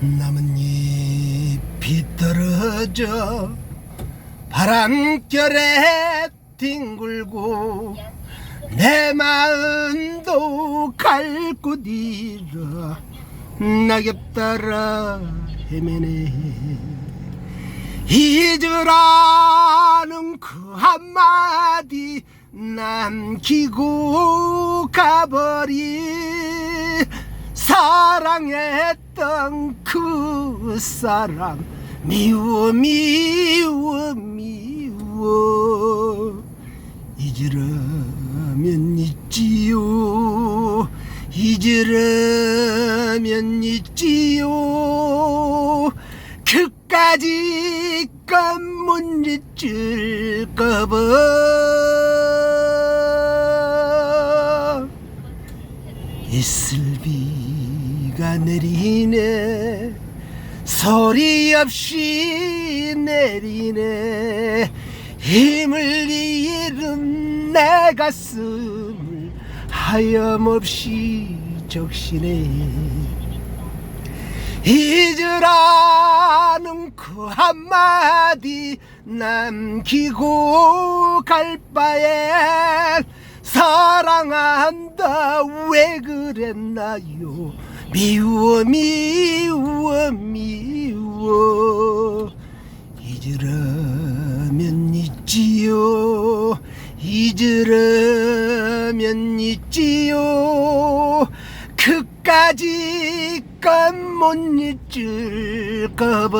나뭇잎이 떨어져 바람결에 뒹굴고 내 마음도 갈곳 잃어 낙엽 따라 헤매네. 잊으라는 그 한마디 남기고 가버린 사랑했던 그 사람. 미워 미워 미워. 잊으려면 잊지요. 잊으려면 잊지요. 그까지 건못 잊을까봐 이슬비가 내리네. 소리 없이 내리네. 힘을 잃은 내 가슴을 하염없이 적시네. 잊으라는 그 한마디 남기고 갈 바엔 사랑한다. 왜 그랬나요? 미워 미워 미워. 잊으려면 잊지요. 잊으려면 잊지요. 그까지 건못 잊을까봐